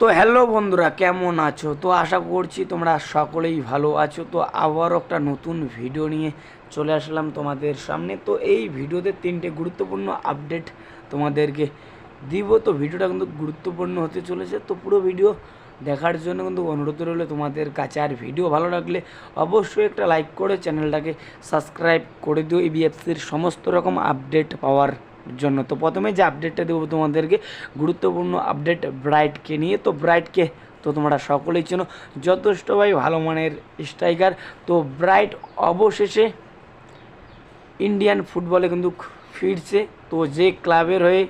তো হ্যালো বন্ধুরা, কেমন আছো? তো আশা করছি তোমরা সকলেই ভালো আছো। তো আবারও একটা নতুন ভিডিও নিয়ে চলে আসলাম তোমাদের সামনে। তো এই ভিডিওতে তিনটে গুরুত্বপূর্ণ আপডেট তোমাদেরকে দিব। তো ভিডিওটা কিন্তু গুরুত্বপূর্ণ হতে চলেছে। তো পুরো ভিডিও দেখার জন্য কিন্তু অনুরোধ রইল তোমাদের কাছে। আর ভিডিও ভালো লাগলে অবশ্যই একটা লাইক করে চ্যানেলটাকে সাবস্ক্রাইব করে দিও। ইবিএফসির সমস্ত রকম আপডেট পাওয়ার জন্য। তো প্রথমে যে আপডেটটা দেবো তোমাদেরকে, গুরুত্বপূর্ণ আপডেট ব্রাইটকে নিয়ে। তো ব্রাইটকে তো তোমরা সকলেই চেনো, যথেষ্ট ভাই ভালো মানের স্ট্রাইকার তো ব্রাইট অবশেষে ইন্ডিয়ান ফুটবলে কিন্তু ফিরছে। তো যে ক্লাবের হয়ে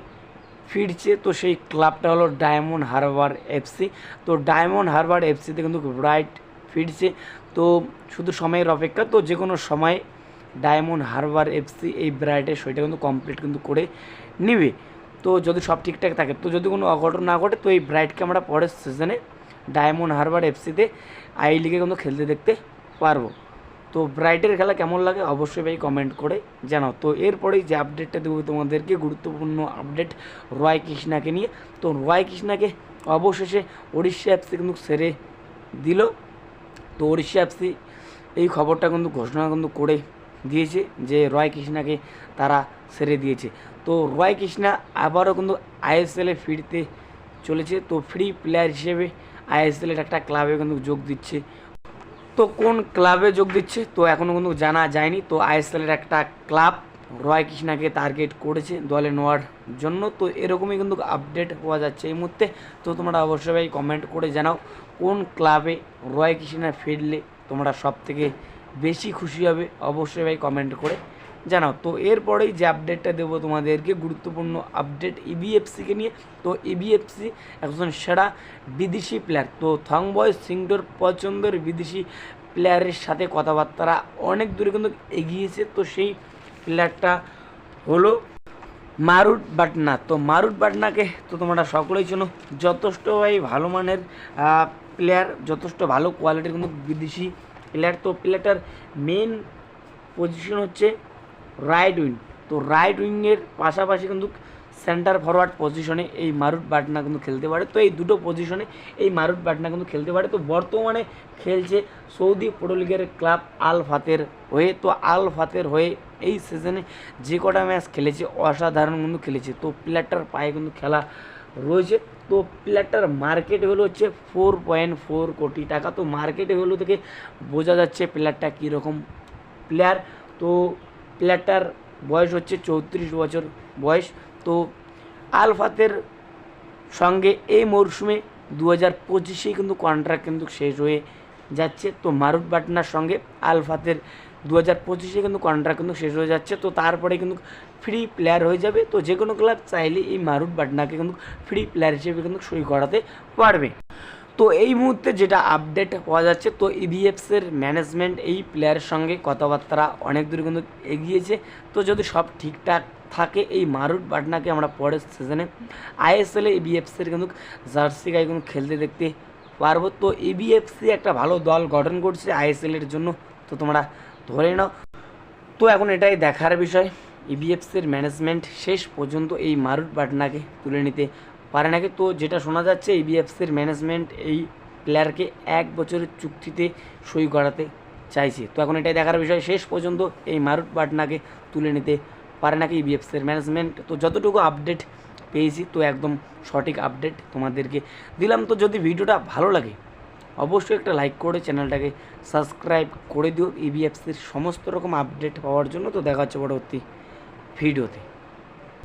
ফিরছে, তো সেই ক্লাবটা হলো ডায়মন্ড হারবার এফসি তো ডায়মন্ড হারবার এফসিতে কিন্তু ব্রাইট ফিরছে। তো শুধু সময়ের অপেক্ষা, তো যে কোনো সময় ডায়মন্ড হারবার এফসি এই ব্রাইটের সইটা কিন্তু কমপ্লিট কিন্তু করে নিবে। তো যদি সব ঠিকঠাক থাকে, তো যদি কোনো অঘটন না ঘটে, তো এই ব্রাইটকে আমরা পরের সিজনে ডায়মন্ড হারবার এফসিতে আই লিগে কিন্তু খেলতে দেখতে পারব। তো ব্রাইটের খেলা কেমন লাগে অবশ্যই ভাই কমেন্ট করে জানাও। তো এরপরেই যে আপডেটটা দেবো তোমাদেরকে, গুরুত্বপূর্ণ আপডেট রয় কৃষ্ণাকে নিয়ে। তো রয় কৃষ্ণাকে অবশেষে উড়িষ্যা এফসি কিন্তু সেরে দিল। তো উড়িষ্যা এফসি এই খবরটা কিন্তু ঘোষণা কিন্তু করে দিয়েছে যে রয় কৃষ্ণাকে তারা সেরে দিয়েছে। তো রয় কৃষ্ণা আবারও কিন্তু আইএসএলে ফিরতে চলেছে। তো ফ্রি প্লেয়ার হিসেবে আইএসএলের একটা ক্লাবে কিন্তু যোগ দিচ্ছে। তো কোন ক্লাবে যোগ দিচ্ছে? তো এখনও কিন্তু জানা যায়নি। তো আইএসএলের একটা ক্লাব রয় কৃষ্ণাকে টার্গেট করেছে দলে নেওয়ার জন্য। তো এরকমই কিন্তু আপডেট হওয়া যাচ্ছে এই মুহূর্তে। তো তোমরা অবশ্যই কমেন্ট করে জানাও কোন ক্লাবে রয় কৃষ্ণা ফিরলে তোমরা সব থেকে বেশি খুশি হবে অবশ্যই ভাই কমেন্ট করে জানাও। তো এরপরেই যে আপডেটটা দেবো তোমাদেরকে, গুরুত্বপূর্ণ আপডেট ইবিএফসিকে নিয়ে। তো ইবিএফসি একজন সেরা বিদেশি প্লেয়ার তো থংবয় সিংডোর পছন্দের বিদেশি প্লেয়ারের সাথে কথাবার্তা অনেক দূরে কিন্তু এগিয়েছে। তো সেই প্লেয়ারটা হলো মারুট বাটনা। তো মারুট বাটনাকে তো তোমরা সকলেই চেনো। যথেষ্ট ভাই ভালো মানের প্লেয়ার যথেষ্ট ভালো কোয়ালিটির কিন্তু বিদেশি প্লেয়ার তো প্লেয়ারটার মেন পজিশন হচ্ছে রাইট উইং তো রাইট উইংয়ের পাশাপাশি কিন্তু সেন্টার ফরওয়ার্ড পজিশনে এই মারুট বাটনা কিন্তু খেলতে পারে। তো এই দুটো পজিশনে এই মারুট বাটনা কিন্তু খেলতে পারে। তো বর্তমানে খেলছে Saudi pro club Al Fateh হয়ে। তো আল ফাতের হয়ে এই সিজনে যে কটা ম্যাচ খেলেছে, অসাধারণ কিন্তু খেলেছে। তো প্লেয়ারটার পায়ে কিন্তু খেলা রয়েছে। তো প্লেয়ারটার মার্কেট ভ্যালু হচ্ছে ফোর পয়েন্ট ফোর কোটি টাকা। তো মার্কেট ভ্যালু থেকে বোঝা যাচ্ছে প্লেয়ারটা কীরকম প্লেয়ার তো প্লেয়ারটার বয়স হচ্ছে চৌত্রিশ বছর বয়স। তো আলফাতের সঙ্গে এই মরশুমে দু হাজার পঁচিশেই কিন্তু কন্ট্রাক্ট কিন্তু শেষ হয়ে যাচ্ছে। তো মারুট বাটনার সঙ্গে আলফাতের দু হাজার পঁচিশে কিন্তু কন্ট্রাক্ট কিন্তু শেষ হয়ে যাচ্ছে। তো তারপরে কিন্তু ফ্রি প্লেয়ার হয়ে যাবে। তো যে কোনো ক্লাব চাইলে এই মারুট বাটনাকে কিন্তু ফ্রি প্লেয়ার হিসেবে কিন্তু সই করাতে পারবে। তো এই মুহূর্তে যেটা আপডেট পাওয়া যাচ্ছে, তো ইবিএফসের ম্যানেজমেন্ট এই প্লেয়ারের সঙ্গে কথাবার্তা অনেক দূর কিন্তু এগিয়েছে। তো যদি সব ঠিকঠাক থাকে, এই মারুট বাটনাকে আমরা পরের সিজনে আইএসএলে ইবিএফসির কিন্তু জার্সি গায়ে কিন্তু খেলতে দেখতে পারব। তো ইবিএফসি একটা ভালো দল গঠন করছে আইএসএলের জন্য। তো তোমরা ধরে নাও। তো এখন এটাই দেখার বিষয়। ইবিএফসির ম্যানেজমেন্ট শেষ পর্যন্ত এই মারুট বাটনাকে তুলে নিতে পারে নাকি? তো যেটা শোনা যাচ্ছে ইবিএফসির ম্যানেজমেন্ট এই প্লেয়ারকে এক বছরের চুক্তিতে সই করাতে চাইছে। তো এখন এটাই দেখার বিষয়, শেষ পর্যন্ত এই মারুট বাটনাকে তুলে নিতে পারে নাকি ইবিএফসির ম্যানেজমেন্ট তো যতটুকু আপডেট পেয়েছি, তো একদম সঠিক আপডেট তোমাদেরকে দিলাম। তো যদি ভিডিওটা ভালো লাগে অবশ্যই একটা লাইক করে চ্যানেলটাকে সাবস্ক্রাইব করে দিও। ইবিএফসির সমস্ত রকম আপডেট পাওয়ার জন্য তো দেখা হচ্ছে পরবর্তী ভিডিওতে